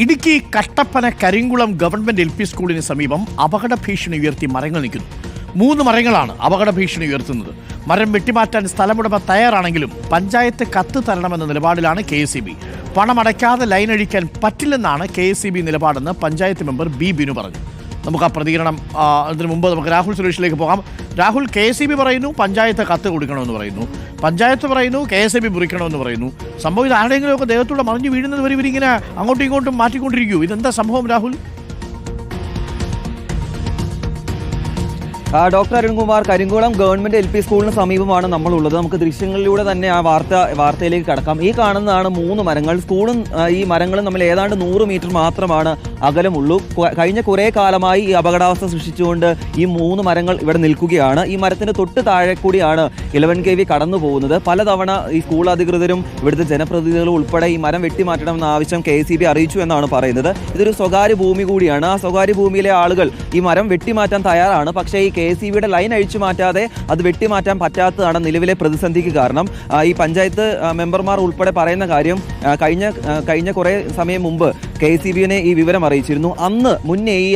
Idukki Kattappana Karinkulam government L P സ്കൂളിന് സമീപം അപകട ഭീഷണി ഉയർത്തി മരങ്ങൾ നിൽക്കുന്നു. മൂന്ന് മരങ്ങളാണ് അപകട ഭീഷണി ഉയർത്തുന്നത്. മരം വെട്ടിമാറ്റാൻ സ്ഥലമുടമ തയ്യാറാണെങ്കിലും പഞ്ചായത്ത് കത്ത് തരണമെന്ന നിലപാടിലാണ് കെ എസ് പണമടയ്ക്കാതെ ലൈൻ അഴിക്കാൻ പറ്റില്ലെന്നാണ് കെ എസ് നിലപാടെന്ന് പഞ്ചായത്ത് മെമ്പർ ബി ബിനു പറഞ്ഞു. നമുക്ക് ആ പ്രതികരണം അതിന് മുമ്പ് നമുക്ക് രാഹുൽ സുരേഷിലേക്ക് പോകാം. രാഹുൽ കെ എസ് പറയുന്നു പഞ്ചായത്ത് കത്ത് കൊടുക്കണമെന്ന് പറയുന്നു. പഞ്ചായത്ത് പറയുന്നു കെ എസ് ബി മുറിക്കണമെന്ന് പറയുന്നു. സംഭവം ഇത് ആരുടെയെങ്കിലുമൊക്കെ ദേഹത്തൂടെ മറിഞ്ഞു വീഴുന്നത് വരെ ഇവരിങ്ങനെ അങ്ങോട്ടും ഇങ്ങോട്ടും മാറ്റിക്കൊണ്ടിരിക്കൂ. ഇതെന്താ സംഭവം Rahul? Doctor Arunkumar Karinkulam government L P സ്കൂളിന് സമീപമാണ് നമ്മളുള്ളത്. നമുക്ക് ദൃശ്യങ്ങളിലൂടെ തന്നെ ആ വാർത്ത വാർത്തയിലേക്ക് കടക്കാം. ഈ കാണുന്നതാണ് മൂന്ന് മരങ്ങൾ. സ്കൂളും ഈ മരങ്ങളും തമ്മിൽ ഏതാണ്ട് നൂറ് മീറ്റർ മാത്രമാണ് അകലമുള്ളൂ. കഴിഞ്ഞ കുറേ കാലമായി ഈ അപകടാവസ്ഥ സൃഷ്ടിച്ചുകൊണ്ട് ഈ മൂന്ന് മരങ്ങൾ ഇവിടെ നിൽക്കുകയാണ്. ഈ മരത്തിന്റെ തൊട്ട് താഴെ കൂടിയാണ് ഇലവൻ കെ വി കടന്നു പോകുന്നത് പലതവണ ഈ സ്കൂൾ അധികൃതരും ഇവിടുത്തെ ജനപ്രതിനിധികളും ഉൾപ്പെടെ ഈ മരം വെട്ടിമാറ്റണമെന്ന ആവശ്യം കെ സി ബി അറിയിച്ചു എന്നാണ് പറയുന്നത്. ഇതൊരു സ്വകാര്യ ഭൂമി കൂടിയാണ്. ആ സ്വകാര്യ ഭൂമിയിലെ ആളുകൾ ഈ മരം വെട്ടിമാറ്റാൻ തയ്യാറാണ്. പക്ഷേ ഈ കെ സി ബിയുടെ ലൈൻ അഴിച്ചു മാറ്റാതെ അത് വെട്ടിമാറ്റാൻ പറ്റാത്തതാണ് നിലവിലെ പ്രതിസന്ധിക്ക് കാരണം. ഈ പഞ്ചായത്ത് മെമ്പർമാർ ഉൾപ്പെടെ പറയുന്ന കാര്യം കഴിഞ്ഞ കഴിഞ്ഞ കുറേ സമയം മുമ്പ് കെ സി ബിനെ ഈ വിവരം അറിയിച്ചിരുന്നു. അന്ന് മുന്നേ ഈ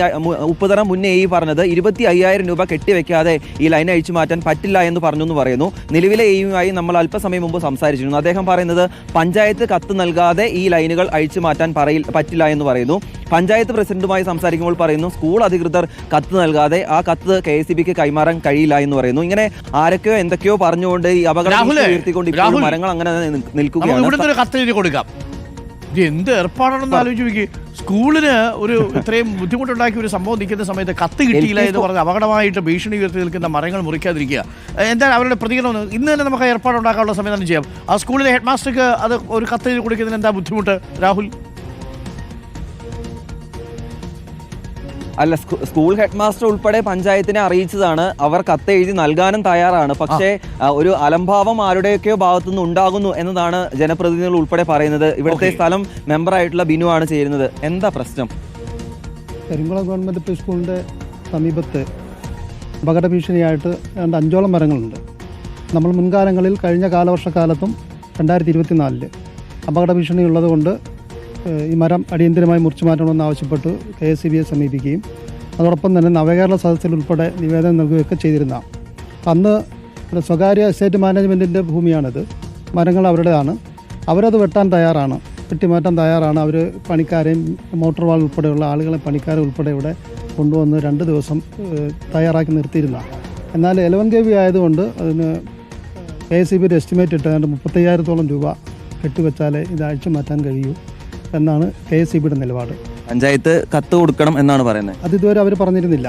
ഉപ്പുതറ മുന്നേ ഈ പറഞ്ഞത് ഇരുപത്തി അയ്യായിരം രൂപ കെട്ടിവെക്കാതെ ഈ ലൈൻ അഴിച്ചു മാറ്റാൻ പറ്റില്ല എന്ന് പറഞ്ഞു എന്ന് പറയുന്നു. നിലവിലെ എയുമായി നമ്മൾ അല്പസമയം മുമ്പ് സംസാരിച്ചിരുന്നു. അദ്ദേഹം പറയുന്നത് പഞ്ചായത്ത് കത്ത് നൽകാതെ ഈ ലൈനുകൾ അഴിച്ചു മാറ്റാൻ പറയിൽ പറ്റില്ല എന്ന് പറയുന്നു. പഞ്ചായത്ത് പ്രസിഡന്റുമായി സംസാരിക്കുമ്പോൾ പറയുന്നു സ്കൂൾ അധികൃതർ കത്ത് നൽകാതെ ആ കത്ത് കെ എസ് ബിക്ക് കൈമാറാൻ കഴിയില്ല എന്ന് പറയുന്നു. ഇങ്ങനെ ആരൊക്കെയോ എന്തൊക്കെയോ പറഞ്ഞുകൊണ്ട് ഈ അപകടം ഉയർത്തിക്കൊണ്ട് മരങ്ങൾ അങ്ങനെ നിൽക്കുകയാണ്. കത്ത് കൊടുക്കാം. ഇത് എന്ത് ഏർപ്പാടാണെന്ന് ആലോചിച്ച് നോക്കി. സ്കൂളിന് ഒരു ഇത്രയും ബുദ്ധിമുട്ടുണ്ടാക്കിയ ഒരു സംഭവം നിൽക്കുന്ന സമയത്ത് കത്ത് കിട്ടിയില്ല എന്ന് പറഞ്ഞ് അപകടമായിട്ട് ഭീഷണി ഉയർത്തി നിൽക്കുന്ന മരങ്ങൾ മുറിക്കാതിരിക്കുക. എന്താണ് അവരുടെ പ്രതികരണം ഇന്ന് തന്നെ നമുക്ക് ഏർപ്പാടുണ്ടാക്കാനുള്ള തന്നെ ചെയ്യാം. ആ സ്കൂളിലെ ഹെഡ് മാസ്റ്റർക്ക് അത് ഒരു കത്ത് കൊടുക്കുന്നതിന് എന്താ ബുദ്ധിമുട്ട് രാഹുൽ? അല്ല സ്കൂൾ ഹെഡ് മാസ്റ്റർ ഉൾപ്പെടെ പഞ്ചായത്തിനെ അറിയിച്ചതാണ്. അവർ കത്ത് എഴുതി നൽകാനും തയ്യാറാണ്. പക്ഷേ ഒരു അലംഭാവം ആരുടെയൊക്കെയോ ഭാഗത്തു നിന്ന് ഉണ്ടാകുന്നു എന്നതാണ് ജനപ്രതിനിധികൾ ഉൾപ്പെടെ പറയുന്നത്. ഇവിടുത്തെ സ്ഥലം മെമ്പർ ആയിട്ടുള്ള ബിനു ആണ് ചേരുന്നത്. എന്താ പ്രശ്നം? കരിങ്കുളം ഗവൺമെന്റ് പി സ്കൂളിന്റെ സമീപത്ത് അപകട ഭീഷണിയായിട്ട് രണ്ട് അഞ്ചോളം മരങ്ങളുണ്ട്. നമ്മൾ മുൻകാലങ്ങളിൽ കഴിഞ്ഞ കാലവർഷക്കാലത്തും രണ്ടായിരത്തി ഇരുപത്തിനാലിൽ അപകട ഭീഷണി ഉള്ളതുകൊണ്ട് ഈ മരം അടിയന്തിരമായി മുറിച്ചു മാറ്റണമെന്ന് ആവശ്യപ്പെട്ട് കെ എസ് സി ബിയെ സമീപിക്കുകയും അതോടൊപ്പം തന്നെ നവകേരള സദസ്സിൽ ഉൾപ്പെടെ നിവേദനം നൽകുകയൊക്കെ ചെയ്തിരുന്ന അന്ന് സ്വകാര്യ എസ്റ്റേറ്റ് മാനേജ്മെന്റിന്റെ ഭൂമിയാണിത്. മരങ്ങൾ അവരുടേതാണ്. അവരത് വെട്ടാൻ തയ്യാറാണ്. വെട്ടിമാറ്റാൻ തയ്യാറാണ്. അവർ പണിക്കാരെയും മോട്ടോർ വാൾ ഉൾപ്പെടെയുള്ള ആളുകളെ പണിക്കാരെ ഉൾപ്പെടെ ഇവിടെ കൊണ്ടുവന്ന് രണ്ട് ദിവസം തയ്യാറാക്കി നിർത്തിയിരുന്ന. എന്നാൽ എലവൻ കെ വി ആയതുകൊണ്ട് അതിന് കെ എസ് സി ബിയുടെ എസ്റ്റിമേറ്റ് ഇട്ട് മുപ്പത്തയ്യായിരത്തോളം രൂപ കെട്ടിവെച്ചാലേ ഇത് അഴിച്ചു മാറ്റാൻ കഴിയൂ. എന്നാണ് കെ എസ് സി ബിയുടെ നിലപാട്. പഞ്ചായത്ത് കത്ത് കൊടുക്കണം എന്നാണ് പറയുന്നത്. അത് ഇതുവരെ അവർ പറഞ്ഞിരുന്നില്ല.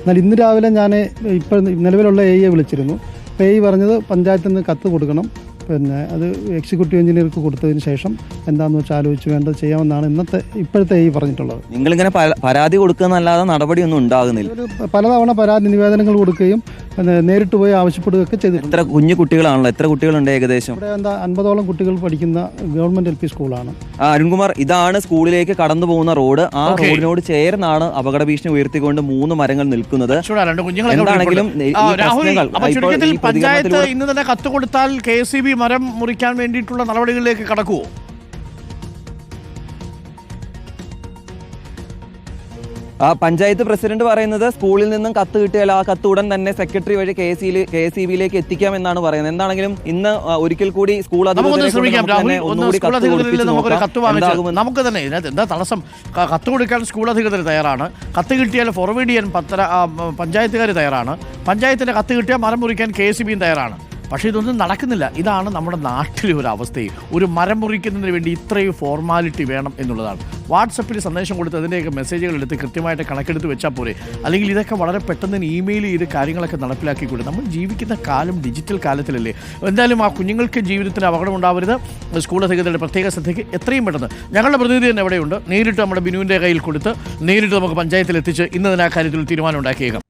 എന്നാൽ ഇന്ന് രാവിലെ ഞാൻ ഇപ്പോൾ നിലവിലുള്ള എയെ വിളിച്ചിരുന്നു. അപ്പോൾ എ പറഞ്ഞത് പഞ്ചായത്തിൽ നിന്ന് കത്ത് കൊടുക്കണം. പിന്നെ അത് എക്സിക്യൂട്ടീവ് എഞ്ചിനീയർക്ക് കൊടുത്തതിന് ശേഷം എന്താണെന്ന് വെച്ചാൽ ആലോചിച്ച് വേണ്ടത് ചെയ്യാമെന്നാണ് ഇന്നത്തെ ഇപ്പോഴത്തെ ഈ പറഞ്ഞിട്ടുള്ളത്. നിങ്ങളിങ്ങനെ പരാതി കൊടുക്കുന്നല്ലാതെ നടപടിയൊന്നും ഉണ്ടാകുന്നില്ല. ഒരു പലതവണ പരാതി നിവേദനങ്ങൾ കൊടുക്കുകയും പിന്നെ നേരിട്ട് പോയി ആവശ്യപ്പെടുകയൊക്കെ ചെയ്തു എത്ര കുഞ്ഞു കുട്ടികളാണല്ലോ? എത്ര കുട്ടികളുണ്ട് ഏകദേശം? ഇവിടെ എന്താ അൻപതോളം കുട്ടികൾ പഠിക്കുന്ന ഗവൺമെന്റ് എൽ പി സ്കൂളാണ്. ആ, അരുൺകുമാർ ഇതാണ് സ്കൂളിലേക്ക് കടന്നു പോകുന്ന റോഡ്. ആ റോഡിനോട് ചേർന്നാണ് അപകട ഭീഷണി ഉയർത്തിക്കൊണ്ട് മൂന്ന് മരങ്ങൾ നിൽക്കുന്നത്. എന്താണെങ്കിലും പഞ്ചായത്ത് ഇന്ന് തന്നെ കത്ത് കൊടുത്താൽ കെ എസ് മരം മുറിക്കാൻ വേണ്ടിയിട്ടുള്ള നടപടികളിലേക്ക് കടക്കുമോ പഞ്ചായത്ത് പ്രസിഡന്റ് പറയുന്നത് സ്കൂളിൽ നിന്നും കത്ത് കിട്ടിയാൽ ആ കത്ത് ഉടൻ തന്നെ സെക്രട്ടറി വഴി കെ എസ് കെ എസ് ബിയിലേക്ക് എത്തിക്കാം എന്നാണ് പറയുന്നത്. എന്താണെങ്കിലും ഇന്ന് ഒരിക്കൽ കൂടി സ്കൂൾ നമുക്ക് തന്നെ ഇതിനകത്ത് എന്താ തടസ്സം? കത്ത് കൊടുക്കാൻ സ്കൂൾ അധികൃതർ തയ്യാറാണ്. കത്ത് കിട്ടിയാൽ ഫോർവേഡ് ചെയ്യാൻ പത്ര പഞ്ചായത്തുകാർ തയ്യാറാണ്. പഞ്ചായത്തിന്റെ കത്ത് കിട്ടിയാൽ മരം മുറിക്കാൻ കെ എസ് ബിയും തയ്യാറാണ്. പക്ഷേ ഇതൊന്നും നടക്കുന്നില്ല. ഇതാണ് നമ്മുടെ നാട്ടിലെ ഒരു അവസ്ഥയും ഒരു മരം മുറിക്കുന്നതിന് വേണ്ടി ഇത്രയും ഫോർമാലിറ്റി വേണം എന്നുള്ളതാണ്. വാട്സപ്പിൽ സന്ദേശം കൊടുത്ത് അതിന്റെയൊക്കെ മെസ്സേജുകൾ എടുത്ത് കൃത്യമായിട്ട് കണക്കെടുത്ത് വെച്ചാൽ പോരെ. അല്ലെങ്കിൽ ഇതൊക്കെ വളരെ പെട്ടെന്ന് ഇമെയിൽ ചെയ്ത് കാര്യങ്ങളൊക്കെ നടപ്പിലാക്കി കൊടുത്ത് നമ്മൾ ജീവിക്കുന്ന കാലം ഡിജിറ്റൽ കാലത്തിലല്ലേ. എന്തായാലും ആ കുഞ്ഞുങ്ങൾക്ക് ജീവിതത്തിൽ അപകടം ഉണ്ടാവരുത്. സ്കൂൾ അധികൃതരുടെ പ്രത്യേക ശ്രദ്ധയ്ക്ക് എത്രയും പെട്ടെന്ന്. ഞങ്ങളുടെ പ്രതിനിധി തന്നെ എവിടെയുണ്ട് നേരിട്ട് നമ്മുടെ ബിനുവിന്റെ കയ്യിൽ കൊടുത്ത് നേരിട്ട് നമുക്ക് പഞ്ചായത്തിൽ എത്തിച്ച് കാര്യത്തിൽ തീരുമാനം ഉണ്ടാക്കിയേക്കാം.